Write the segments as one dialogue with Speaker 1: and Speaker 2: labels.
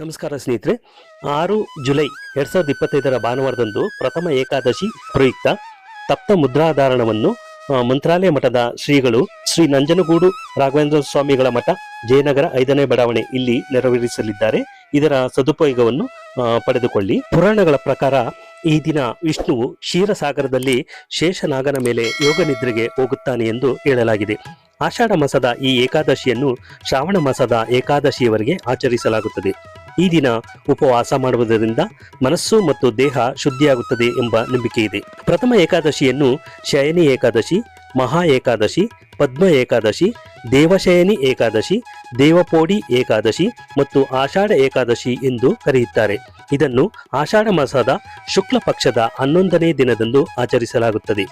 Speaker 1: ನಮಸ್ಕಾರ ಸ್ನೇಹಿತರೆ. ಆರು ಜುಲೈ ಎರಡ್ ಸಾವಿರದ ಇಪ್ಪತ್ತೈದರ ಭಾನುವಾರದಂದು ಪ್ರಥಮ ಏಕಾದಶಿ ಪ್ರಯುಕ್ತ ತಪ್ತ ಮುದ್ರಾಧಾರಣವನ್ನು ಮಂತ್ರಾಲಯ ಮಠದ ಶ್ರೀಗಳು ಶ್ರೀ ನಂಜನಗೂಡು ರಾಘವೇಂದ್ರ ಸ್ವಾಮಿಗಳ ಮಠ, ಜಯನಗರ ಐದನೇ ಬಡಾವಣೆ ಇಲ್ಲಿ ನೆರವೇರಿಸಲಿದ್ದಾರೆ. ಇದರ ಸದುಪಯೋಗವನ್ನು ಪಡೆದುಕೊಳ್ಳಿ. ಪುರಾಣಗಳ ಪ್ರಕಾರ ಈ ದಿನ ವಿಷ್ಣುವು ಕ್ಷೀರಸಾಗರದಲ್ಲಿ ಶೇಷನಾಗನ ಮೇಲೆ ಯೋಗ ನಿದ್ರೆಗೆ ಹೋಗುತ್ತಾನೆ ಎಂದು ಹೇಳಲಾಗಿದೆ. ಆಷಾಢ ಮಾಸದ ಈ ಏಕಾದಶಿಯನ್ನು ಶ್ರಾವಣ ಮಾಸದ ಏಕಾದಶಿಯವರೆಗೆ ಆಚರಿಸಲಾಗುತ್ತದೆ. ಈ ದಿನ ಉಪವಾಸ ಮಾಡುವುದರಿಂದ ಮನಸ್ಸು ಮತ್ತು ದೇಹ ಶುದ್ಧಿಯಾಗುತ್ತದೆ ಎಂಬ ನಂಬಿಕೆ ಇದೆ. ಪ್ರಥಮ ಏಕಾದಶಿಯನ್ನು ಶಯನಿ ಏಕಾದಶಿ, ಮಹಾ ಏಕಾದಶಿ, ಪದ್ಮ ಏಕಾದಶಿ, ದೇವಶಯನಿ ಏಕಾದಶಿ, ದೇವಪೋಡಿ ಏಕಾದಶಿ ಮತ್ತು ಆಷಾಢ ಏಕಾದಶಿ ಎಂದು ಕರೆಯುತ್ತಾರೆ. ಇದನ್ನು ಆಷಾಢ ಮಾಸದ ಶುಕ್ಲ ಪಕ್ಷದ ಹನ್ನೊಂದನೇ ದಿನದಂದು ಆಚರಿಸಲಾಗುತ್ತದೆ.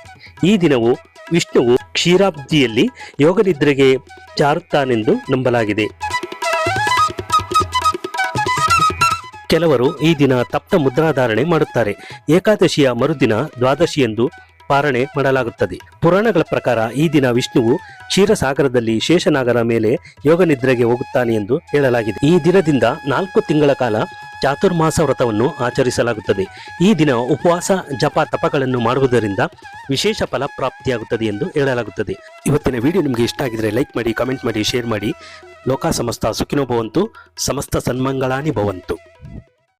Speaker 1: ಈ ದಿನವು ವಿಷ್ಣುವು ಕ್ಷೀರಾಬ್ದಿಯಲ್ಲಿ ಯೋಗನಿದ್ರೆಗೆ ಚಾರುತ್ತಾನೆಂದು ನಂಬಲಾಗಿದೆ. ಕೆಲವರು ಈ ದಿನ ತಪ್ತ ಮುದ್ರಾಧಾರಣೆ ಮಾಡುತ್ತಾರೆ. ಏಕಾದಶಿಯ ಮರುದಿನ ದ್ವಾದಶಿಯಂದು ಪಾರಣೆ ಮಾಡಲಾಗುತ್ತದೆ. ಪುರಾಣಗಳ ಪ್ರಕಾರ ಈ ದಿನ ವಿಷ್ಣುವು ಕ್ಷೀರಸಾಗರದಲ್ಲಿ ಶೇಷನಾಗರ ಮೇಲೆ ಯೋಗ ನಿದ್ರೆಗೆ ಹೋಗುತ್ತಾನೆ ಎಂದು ಹೇಳಲಾಗಿದೆ. ಈ ದಿನದಿಂದ ನಾಲ್ಕು ತಿಂಗಳ ಕಾಲ ಚಾತುರ್ಮಾಸ ವ್ರತವನ್ನು ಆಚರಿಸಲಾಗುತ್ತದೆ. ಈ ದಿನ ಉಪವಾಸ, ಜಪ, ತಪಗಳನ್ನು ಮಾಡುವುದರಿಂದ ವಿಶೇಷ ಫಲ ಪ್ರಾಪ್ತಿಯಾಗುತ್ತದೆ ಎಂದು ಹೇಳಲಾಗುತ್ತದೆ. ಇವತ್ತಿನ ವಿಡಿಯೋ ನಿಮಗೆ ಇಷ್ಟ ಆಗಿದ್ರೆ ಲೈಕ್ ಮಾಡಿ, ಕಮೆಂಟ್ ಮಾಡಿ, ಶೇರ್ ಮಾಡಿ. ಲೋಕ ಸಮಸ್ತ ಸುಖಿನೋ ಭವಂತು ಸಮಸ್ತ ಸನ್ಮಂಗಳಾನಿ ಭವಂತು.